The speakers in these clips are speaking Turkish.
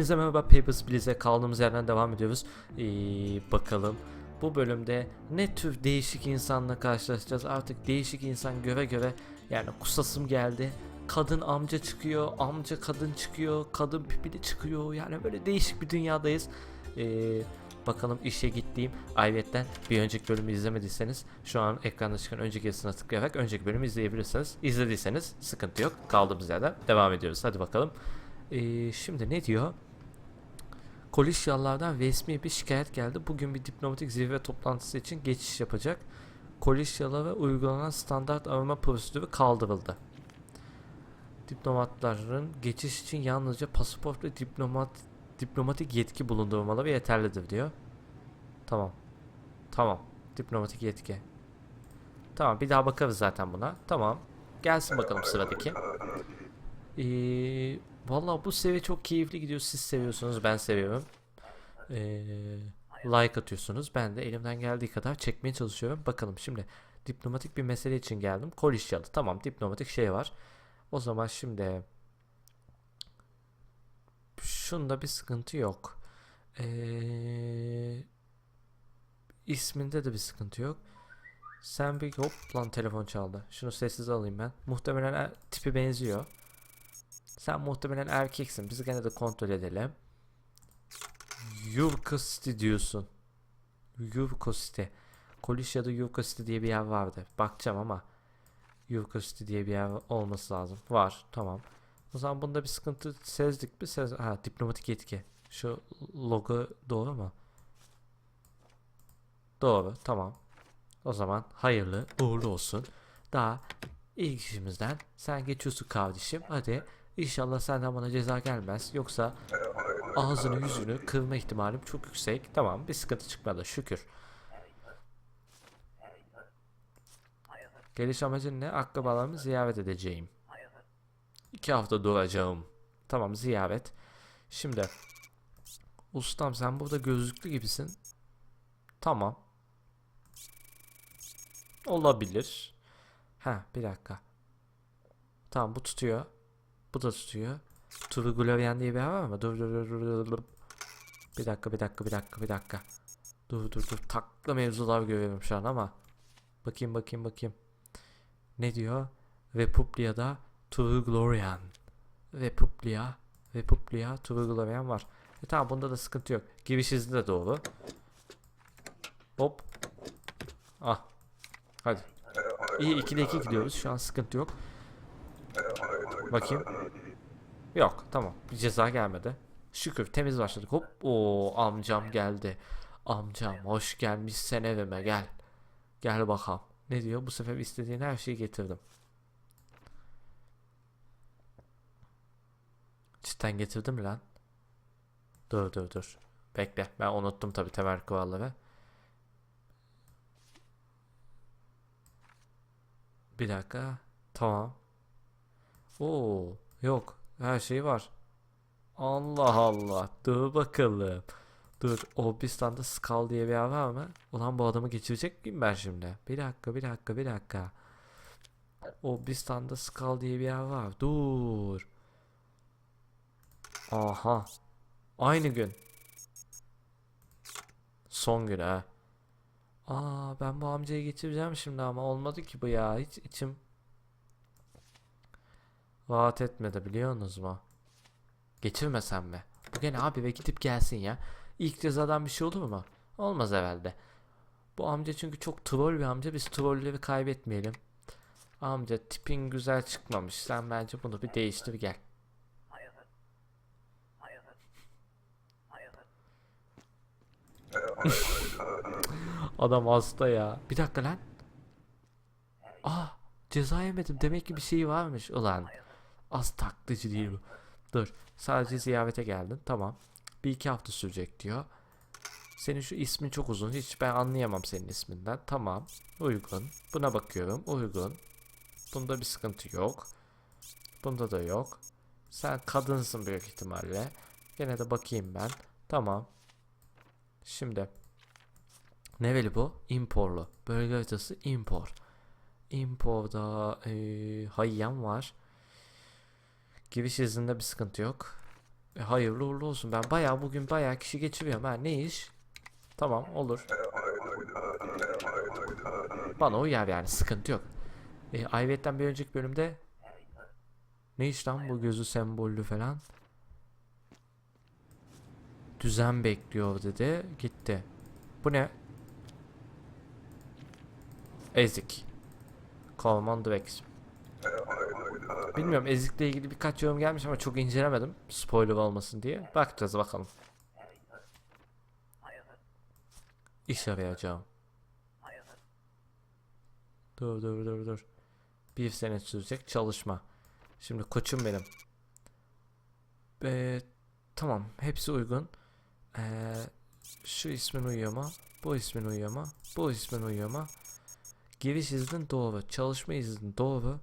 Hepinize merhaba Papers, Please'e kaldığımız yerden devam ediyoruz. Ee, bakalım bu bölümde ne tür değişik insanla karşılaşacağız. Artık değişik insan göre göre yani kusasım geldi. Kadın amca çıkıyor, amca kadın çıkıyor, kadın pipili çıkıyor. Yani böyle değişik bir dünyadayız. Ee, bakalım işe gittiğim ayrıyetten bir önceki bölümü izlemediyseniz şu an ekranda çıkan önceki yazısına tıklayarak önceki bölümü izleyebilirsiniz. İzlediyseniz sıkıntı yok. Kaldığımız yerden devam ediyoruz. Hadi bakalım. Ee, şimdi ne diyor? Kolisyalılardan resmi bir şikayet geldi. Bugün bir diplomatik zirve toplantısı için geçiş yapacak. Kolisyalılara uygulanan standart arama prosedürü kaldırıldı. Diplomatların geçiş için yalnızca pasaport ve diplomat diplomatik yetki bulundurmaları yeterlidir diyor. Tamam. Tamam. Diplomatik yetki. Tamam bir daha bakarız zaten buna. Tamam. Gelsin bakalım sıradaki. Ee, Valla bu seviye çok keyifli gidiyor. Siz seviyorsunuz, ben seviyorum. Ee, like atıyorsunuz. Ben de elimden geldiği kadar çekmeye çalışıyorum. Bakalım şimdi diplomatik bir mesele için geldim. Kolisyalı. Tamam diplomatik şey var. O zaman şimdi şunda bir sıkıntı yok. Ee, isminde de bir sıkıntı yok. Sen bir hop lan telefon çaldı. Şunu sessiz alayım ben. Muhtemelen tipi benziyor. Sen muhtemelen erkeksin. Biz gene de kontrol edelim. Yurka City diyorsun. Yurka City. Kolishya'da Yurka City diye bir yer vardı. Bakacağım ama Yurka City diye bir yer olması lazım. Var. Tamam. O zaman bunda bir sıkıntı sezdik mi? Sez ha, diplomatik yetki. Şu logo doğru mu? Doğru. Tamam. O zaman hayırlı uğurlu olsun. Daha ilk işimizden sen geçiyorsun kardeşim. Hadi İnşallah senden bana ceza gelmez. Yoksa ağzını yüzünü kırma ihtimalim çok yüksek. Tamam bir sıkıntı çıkmadı şükür. Geliş amacın ne? Akrabalarımı ziyaret edeceğim. İki hafta duracağım. Tamam ziyaret. Şimdi ustam sen burada gözlüklü gibisin. Tamam. Olabilir. Ha bir dakika. Tamam bu tutuyor. Bu da tutuyor. Turu Gulavian diye bir yer var mı? Dur dur dur dur dur. Bir dakika bir dakika bir dakika bir dakika. Dur dur dur. Taklı mevzular görüyorum şu an ama. Bakayım bakayım bakayım. Ne diyor? Republia'da Turu Glorian. Republia. Republia Turu Glorian var. E tamam bunda da sıkıntı yok. Giriş izni de doğru. Hop. Ah. Hadi. İyi 2'de 2 gidiyoruz. Şu an sıkıntı yok. Bakayım. Yok tamam. Bir ceza gelmedi. Şükür temiz başladık. Hop. o amcam geldi. Amcam hoş gelmişsen evime gel. Gel bakalım. Ne diyor? Bu sefer istediğin her şeyi getirdim. Cidden getirdim lan? Dur dur dur. Bekle. Ben unuttum tabi temel kuralları. Bir dakika. Tamam. Oo, yok. Her şey var. Allah Allah. Dur bakalım. Dur. Orbistan'da Skull diye bir yer var mı? Ulan bu adamı geçirecek miyim ben şimdi? Bir dakika, bir dakika, bir dakika. Orbistan'da Skull diye bir yer var. Dur. Aha. Aynı gün. Son gün ha. Aa ben bu amcayı geçireceğim şimdi ama olmadı ki bu ya. Hiç içim Vaat etmedi biliyorsunuz mu? Geçirmesem mi? Bu gene abi ve gidip gelsin ya. İlk cezadan bir şey olur mu? Olmaz herhalde. Bu amca çünkü çok troll bir amca. Biz trolleri kaybetmeyelim. Amca tipin güzel çıkmamış. Sen bence bunu bir değiştir gel. Adam hasta ya. Bir dakika lan. Ah ceza yemedim. Demek ki bir şey varmış. Ulan az taklacı değil bu. Dur. Sadece ziyarete geldin. Tamam. Bir iki hafta sürecek diyor. Senin şu ismin çok uzun. Hiç ben anlayamam senin isminden. Tamam. Uygun. Buna bakıyorum. Uygun. Bunda bir sıkıntı yok. Bunda da yok. Sen kadınsın büyük ihtimalle. Gene de bakayım ben. Tamam. Şimdi. Neveli bu? Imporlu. Bölge haritası impor. Impor'da ee, Hayyan var. Giriş izninde bir sıkıntı yok. E, hayırlı uğurlu olsun. Ben bayağı bugün bayağı kişi geçiriyorum. Ha ne iş? Tamam olur. Bana uyar yani sıkıntı yok. E, Ayvet'ten bir önceki bölümde ne iş lan bu gözü sembollü falan? Düzen bekliyor dedi. Gitti. Bu ne? Ezik. Command Rex. Bilmiyorum Ezik'le ilgili birkaç yorum gelmiş ama çok incelemedim. Spoiler olmasın diye. Bakacağız bakalım. İş arayacağım. Dur dur dur dur. Bir sene sürecek çalışma. Şimdi koçum benim. Ee, tamam hepsi uygun. Ee, şu ismin uyuyor mu? Bu ismin uyuyor mu? Bu ismin uyuyor mu? Giriş iznin doğru. Çalışma iznin doğru.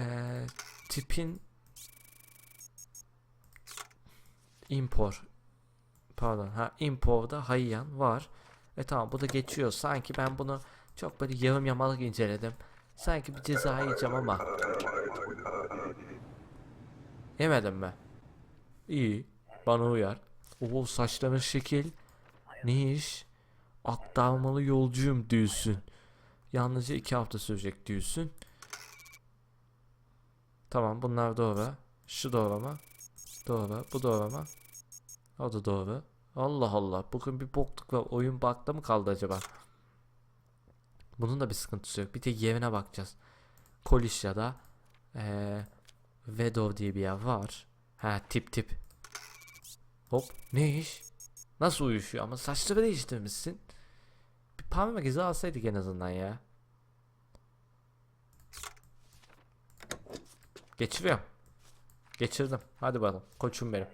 Ee, tipin impor pardon ha imporda hayyan var. E tamam bu da geçiyor. Sanki ben bunu çok böyle yarım yamalık inceledim. Sanki bir ceza yiyeceğim ama. Yemedim mi? İyi. Bana uyar. Oo saçların şekil. Ne iş? Aktarmalı yolcuyum diyorsun. Yalnızca iki hafta sürecek diyorsun. Tamam bunlar doğru. Şu doğru mu? Doğru. Bu doğru mu? O da doğru. Allah Allah. Bugün bir bokluk var. Oyun bakta mı kaldı acaba? Bunun da bir sıkıntısı yok. Bir tek yerine bakacağız. Kolişya'da ee, Vedov diye bir yer var. Ha tip tip. Hop. Ne iş? Nasıl uyuşuyor ama saçları değiştirmişsin. Bir parmak izi alsaydık en azından ya. Geçiriyorum. Geçirdim. Hadi bakalım. Koçum benim.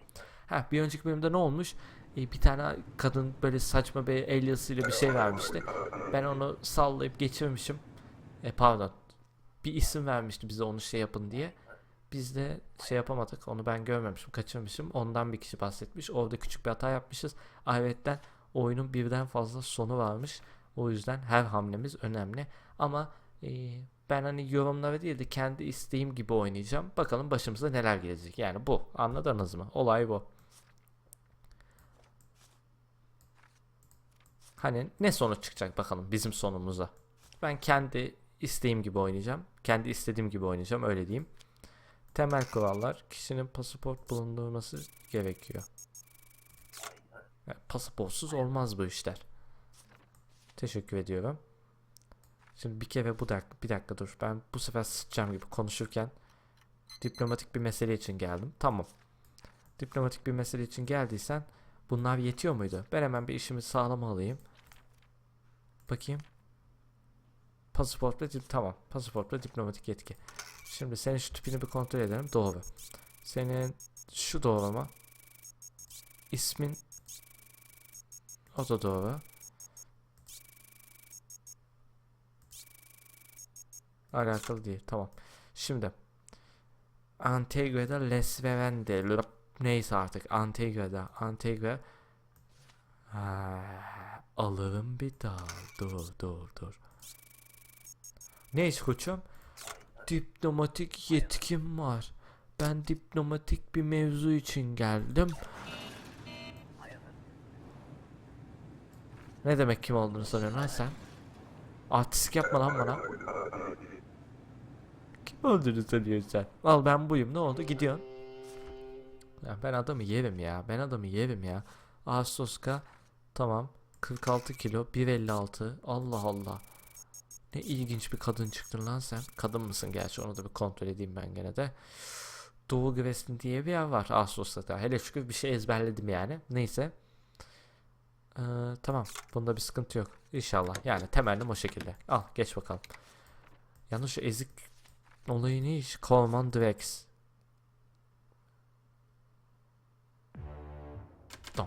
Ha bir önceki bölümde ne olmuş? Ee, bir tane kadın böyle saçma bir alias ile bir şey vermişti. Ben onu sallayıp geçirmişim. E pardon. Bir isim vermişti bize onu şey yapın diye. Biz de şey yapamadık. Onu ben görmemişim, kaçırmışım. Ondan bir kişi bahsetmiş. Orada küçük bir hata yapmışız. Ayrıca oyunun birden fazla sonu varmış. O yüzden her hamlemiz önemli. Ama e, ben hani yorumlara değil de kendi isteğim gibi oynayacağım. Bakalım başımıza neler gelecek. Yani bu. Anladınız mı? Olay bu. Hani ne sonuç çıkacak bakalım bizim sonumuza. Ben kendi isteğim gibi oynayacağım. Kendi istediğim gibi oynayacağım öyle diyeyim. Temel kurallar kişinin pasaport bulundurması gerekiyor. Yani pasaportsuz olmaz bu işler. Teşekkür ediyorum. Şimdi bir kere bu dakika, bir dakika dur. Ben bu sefer sıçacağım gibi konuşurken diplomatik bir mesele için geldim. Tamam. Diplomatik bir mesele için geldiysen bunlar yetiyor muydu? Ben hemen bir işimi sağlam alayım. Bakayım. Pasaport ve dip- tamam. Pasaport ve diplomatik yetki. Şimdi senin şu tipini bir kontrol edelim. Doğru. Senin şu doğru mu? İsmin o da doğru. Alakalı değil. Tamam. Şimdi Antegra'da Les Verende lop, neyse artık Antegra'da Antegra ha, alırım bir daha. Dur dur dur. Neyse koçum? Diplomatik yetkim var. Ben diplomatik bir mevzu için geldim. Ne demek kim olduğunu sanıyorsun lan sen? Artistik yapma lan bana. Olduğunu sanıyorsun sen? Al ben buyum ne oldu gidiyorsun. Ya ben adamı yerim ya. Ben adamı yerim ya. Ağustos'ka tamam 46 kilo 1.56 Allah Allah. Ne ilginç bir kadın çıktın lan sen. Kadın mısın gerçi onu da bir kontrol edeyim ben gene de. Doğu Güvesli diye bir yer var Ağustos'ta. Hele şükür bir şey ezberledim yani. Neyse. Ee, tamam. Bunda bir sıkıntı yok. İnşallah. Yani temellim o şekilde. Al geç bakalım. Yalnız şu ezik olayı ne iş? Coleman Drex. Don.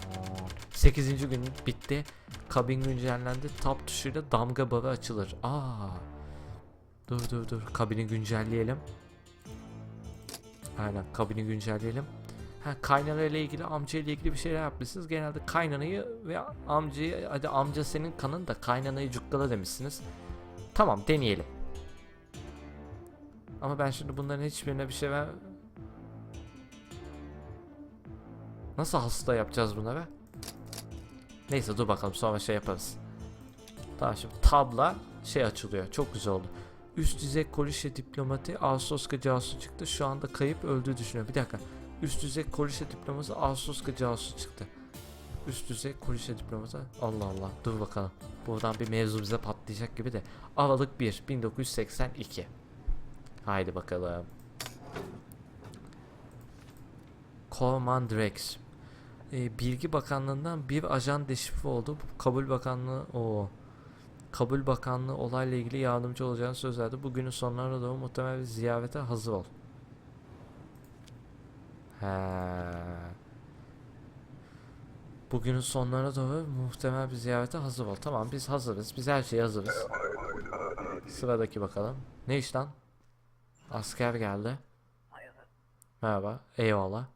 8. gün bitti. Kabin güncellendi. Tab tuşuyla damga barı açılır. Aa. Dur dur dur. Kabini güncelleyelim. Aynen kabini güncelleyelim. Ha, kaynana ile ilgili amca ile ilgili bir şeyler yapmışsınız. Genelde kaynanayı ve amcayı hadi amca senin kanın da kaynanayı cukkala demişsiniz. Tamam deneyelim. Ama ben şimdi bunların hiçbirine bir şey ver... Nasıl hasta yapacağız bunları? Neyse dur bakalım sonra şey yaparız. Tamam şimdi tabla şey açılıyor. Çok güzel oldu. Üst düzey kolişe diplomati Ağustos'ka casus çıktı. Şu anda kayıp öldüğü düşünüyor. Bir dakika. Üst düzey kolişe diploması Ağustos'ka casus çıktı. Üst düzey kolişe diploması. Allah Allah. Dur bakalım. Buradan bir mevzu bize patlayacak gibi de. Aralık 1 1982. Haydi bakalım. Corman Drex. Ee, Bilgi Bakanlığı'ndan bir ajan deşifre oldu. Kabul Bakanlığı o. Kabul Bakanlığı olayla ilgili yardımcı olacağını söz. Bugünün sonlarına doğru muhtemel bir ziyarete hazır ol. He. Bugünün sonlarına doğru muhtemel bir ziyarete hazır ol. Tamam biz hazırız. Biz her şeye hazırız. Sıradaki bakalım. Ne iş lan? Asker geldi. Merhaba. Eyvallah.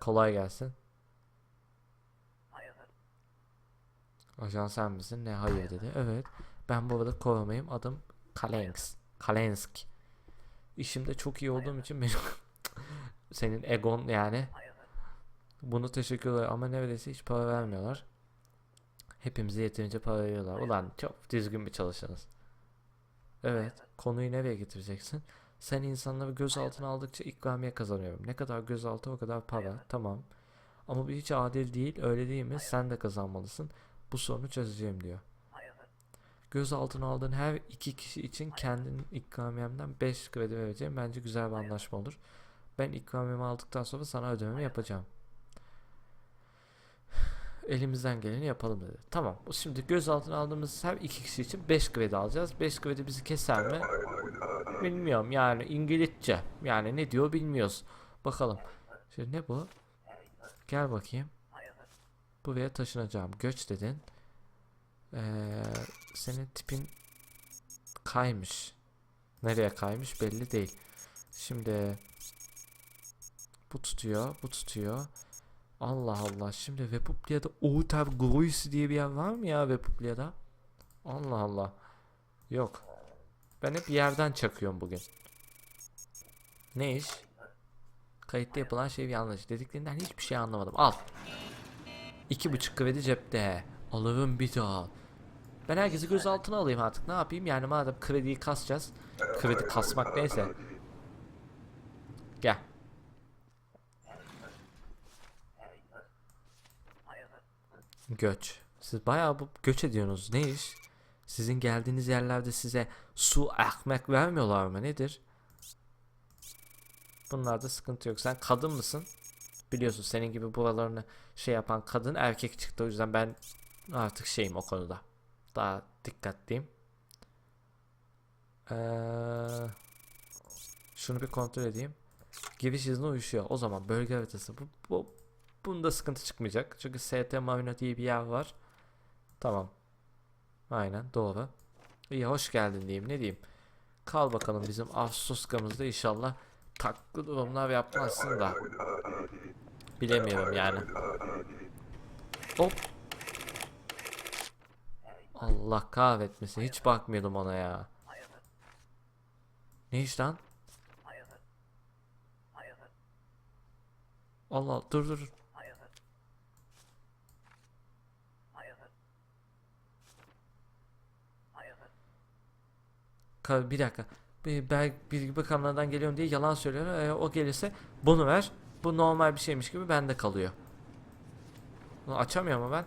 Kolay gelsin. Ajan sen misin? Ne hayır dedi. Evet. Ben bu arada korumayım. Adım Kalensk. Kalensk. İşimde çok iyi olduğum için benim senin egon yani. Bunu teşekkür ederim ama neredeyse hiç para vermiyorlar. Hepimize yeterince para veriyorlar. Ulan çok düzgün bir çalışanız. Evet. Konuyu nereye getireceksin? Sen insanları gözaltına aldıkça ikramiye kazanıyorum. Ne kadar gözaltı o kadar para. Tamam. Ama bu hiç adil değil. Öyle değil mi? Sen de kazanmalısın. Bu sorunu çözeceğim diyor. Gözaltına aldığın her iki kişi için kendinin ikramiyemden 5 kredi vereceğim. Bence güzel bir anlaşma olur. Ben ikramiyemi aldıktan sonra sana ödememi yapacağım. Elimizden geleni yapalım dedi. Tamam. Şimdi gözaltına aldığımız her iki kişi için 5 kredi alacağız. 5 kredi bizi keser mi? Bilmiyorum yani İngilizce. Yani ne diyor bilmiyoruz. Bakalım. Şimdi ne bu? Gel bakayım. Buraya taşınacağım. Göç dedin. Ee, senin tipin kaymış. Nereye kaymış belli değil. Şimdi bu tutuyor, bu tutuyor. Allah Allah. Şimdi Republia'da Outer Grois diye bir yer var mı ya Republia'da? Allah Allah. Yok. Ben hep yerden çakıyorum bugün. Ne iş? Kayıtta yapılan şey yanlış. Dediklerinden hiçbir şey anlamadım. Al. İki buçuk kredi cepte. Alırım bir daha. Ben herkesi gözaltına alayım artık. Ne yapayım? Yani madem krediyi kasacağız. Kredi kasmak neyse. Gel. Göç. Siz bayağı bu göç ediyorsunuz. Ne iş? Sizin geldiğiniz yerlerde size su ekmek vermiyorlar mı? Nedir? Bunlarda sıkıntı yok. Sen kadın mısın? Biliyorsun senin gibi buralarını şey yapan kadın erkek çıktı. O yüzden ben artık şeyim o konuda. Daha dikkatliyim. Ee, şunu bir kontrol edeyim. Giriş izni uyuşuyor. O zaman bölge haritası. Bu, bu, bunda sıkıntı çıkmayacak. Çünkü ST Marina diye bir yer var. Tamam. Aynen doğru. İyi hoş geldin diyeyim ne diyeyim. Kal bakalım bizim Ağustos'kamızda inşallah taklı durumlar yapmazsın da. Bilemiyorum yani. Hop. Allah kahretmesin hiç bakmıyordum ona ya. Ne iş lan? Allah dur dur. Bir dakika. Ben bilgi bakanlarından geliyorum diye yalan söylüyor. Ee, o gelirse bunu ver. Bu normal bir şeymiş gibi bende kalıyor. Bunu açamıyorum ama ben.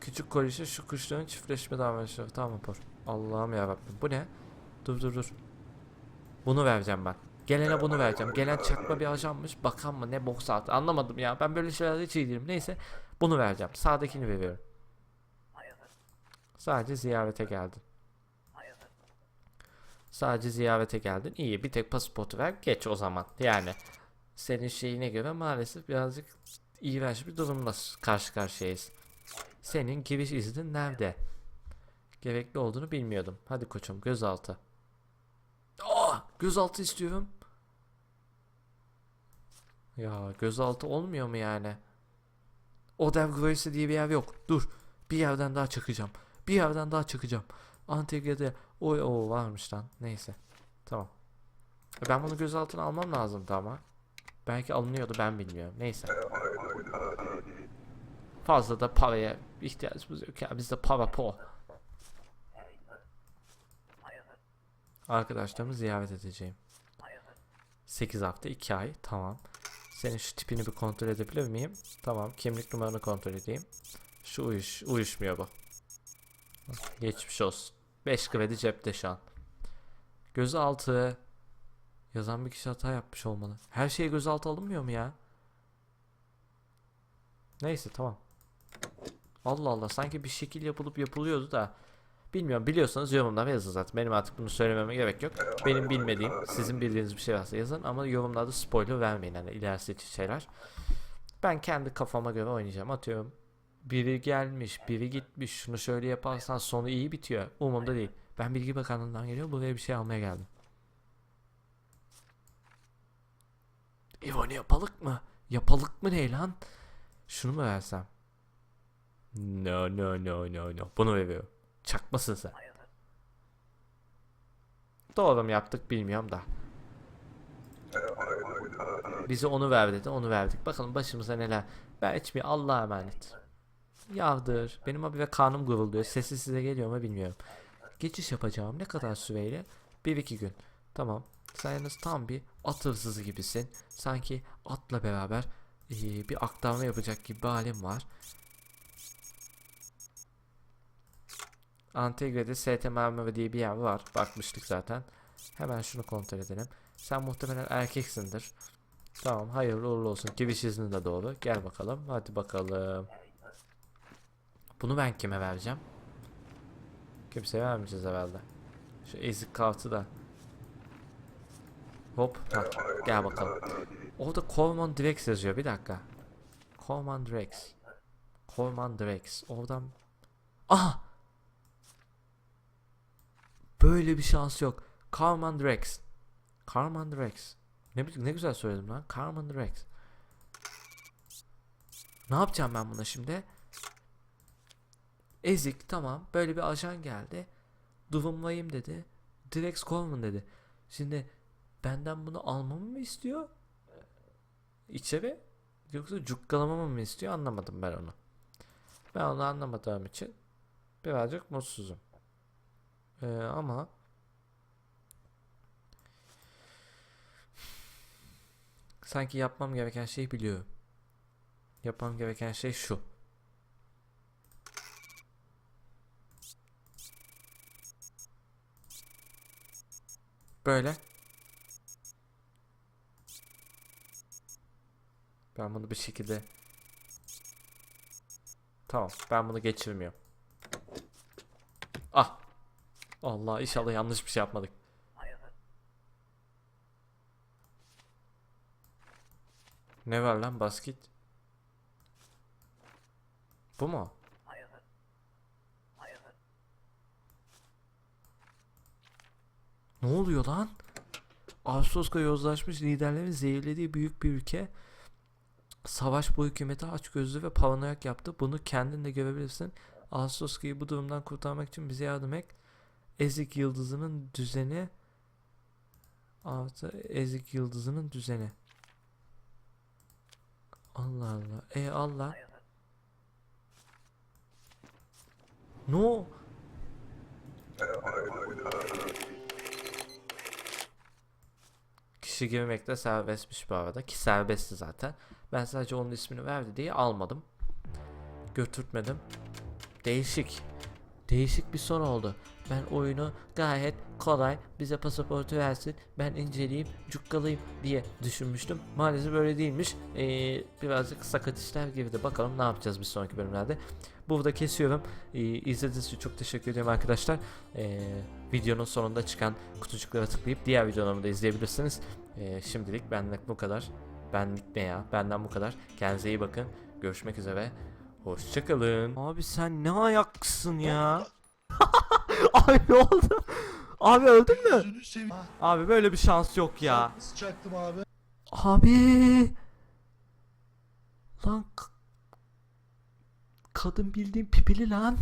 Küçük kolişe şu kuşların çiftleşme davranışları. Tamam por. Allah'ım yarabbim. Bu ne? Dur dur dur. Bunu vereceğim ben. Gelene bunu vereceğim. Gelen çakma bir ajanmış. Bakan mı ne bok saati. Anlamadım ya. Ben böyle şeylerde hiç iyi değilim. Neyse. Bunu vereceğim. Sağdakini veriyorum. Sadece ziyarete geldin. Sadece ziyarete geldin. İyi bir tek pasaportu ver. Geç o zaman. Yani senin şeyine göre maalesef birazcık iğrenç bir durumla karşı karşıyayız. Senin giriş iznin nerede? Gerekli olduğunu bilmiyordum. Hadi koçum gözaltı. Aa, gözaltı istiyorum. Ya gözaltı olmuyor mu yani? Odev Grace diye bir yer yok. Dur. Bir yerden daha çıkacağım. Bir yerden daha çıkacağım. Antalya'da o o varmış lan. Neyse. Tamam. E Ben bunu gözaltına almam lazımdı ama. Belki alınıyordu ben bilmiyorum. Neyse. Fazla da paraya ihtiyacımız yok ya. Bizde para po. Arkadaşlarımı ziyaret edeceğim. 8 hafta 2 ay tamam. Senin şu tipini bir kontrol edebilir miyim? Tamam. Kimlik numaranı kontrol edeyim. Şu uyuş, uyuşmuyor bu. Geçmiş olsun. 5 kredi cepte şu an. Gözaltı. Yazan bir kişi hata yapmış olmalı. Her şey gözaltı alınmıyor mu ya? Neyse tamam. Allah Allah sanki bir şekil yapılıp yapılıyordu da. Bilmiyorum biliyorsanız yorumlara yazın zaten. Benim artık bunu söylememe gerek yok. Benim bilmediğim, sizin bildiğiniz bir şey varsa yazın ama yorumlarda spoiler vermeyin hani ilerisi şeyler. Ben kendi kafama göre oynayacağım. Atıyorum biri gelmiş, biri gitmiş. Şunu şöyle yaparsan sonu iyi bitiyor. Umurumda değil. Ben Bilgi Bakanlığı'ndan geliyorum. Buraya bir şey almaya geldim. İvoni yapalık mı? Yapalık mı ne lan? Şunu mu versem? No no no no no. Bunu veriyorum. Çakmasın sen. Doğru mu yaptık bilmiyorum da. Bize onu ver dedi, onu verdik. Bakalım başımıza neler. Ben içmiyor. Allah'a emanet. Yavdır. Benim abi ve karnım gurulduyor. Sesi size geliyor mu bilmiyorum. Geçiş yapacağım. Ne kadar süreyle? Bir iki gün. Tamam. Sen yalnız tam bir at hırsızı gibisin. Sanki atla beraber bir aktarma yapacak gibi bir halin var. Antegre'de STMM diye bir yer var. Bakmıştık zaten. Hemen şunu kontrol edelim. Sen muhtemelen erkeksindir. Tamam hayırlı uğurlu olsun. Giriş izni de doğru. Gel bakalım. Hadi bakalım. Bunu ben kime vereceğim? Kimseye vermeyeceğiz herhalde. Şu ezik kartı da. Hop. Ha, gel bakalım. Orada Corman Drex yazıyor. Bir dakika. Corman Drex. Corman Drex. Oradan... Aha! Böyle bir şans yok. Carman Drex. Carman Drex. Ne, ne güzel söyledim lan. Carman Drex. Ne yapacağım ben buna şimdi? Ezik tamam. Böyle bir ajan geldi. Durumlayayım dedi. Drex Coleman dedi. Şimdi benden bunu almamı mı istiyor? İçeri yoksa cukkalamamı mı istiyor anlamadım ben onu. Ben onu anlamadığım için birazcık mutsuzum. Ee, ama sanki yapmam gereken şeyi biliyorum. Yapmam gereken şey şu. Böyle. Ben bunu bir şekilde Tamam, ben bunu geçirmiyorum. Ah. Allah inşallah yanlış bir şey yapmadık. Ne var lan basket? Bu mu? Ne oluyor lan? Ağustos'ta yozlaşmış liderlerin zehirlediği büyük bir ülke savaş bu hükümeti açgözlü ve paranoyak yaptı. Bunu kendin de görebilirsin. Ağustos'u bu durumdan kurtarmak için bize yardım et. Ezik yıldızının düzeni artı ezik yıldızının düzeni. Allah Allah. E Allah. No. Kişi girmekte serbestmiş bu arada ki serbestti zaten. Ben sadece onun ismini verdi diye almadım. Götürtmedim. Değişik. Değişik bir son oldu. Ben oyunu gayet kolay bize pasaportu versin ben inceleyeyim cukkalayayım diye düşünmüştüm. Maalesef öyle değilmiş. Ee, birazcık sakat işler girdi. Bakalım ne yapacağız bir sonraki bölümlerde. Burada kesiyorum. Ee, izlediğiniz için çok teşekkür ederim arkadaşlar. Ee, videonun sonunda çıkan kutucuklara tıklayıp diğer videolarımı da izleyebilirsiniz. Ee, şimdilik benlik bu kadar. Benlik ne ya? Benden bu kadar. Kendinize iyi bakın. Görüşmek üzere. Hoşçakalın. Abi sen ne ayaksın ya? Abi ne oldu? Abi öldün mü? Gözünü seveyim. Abi böyle bir şans yok ya. Nasıl çaktım abi? Abi. Lan k- kadın bildiğin pipili lan.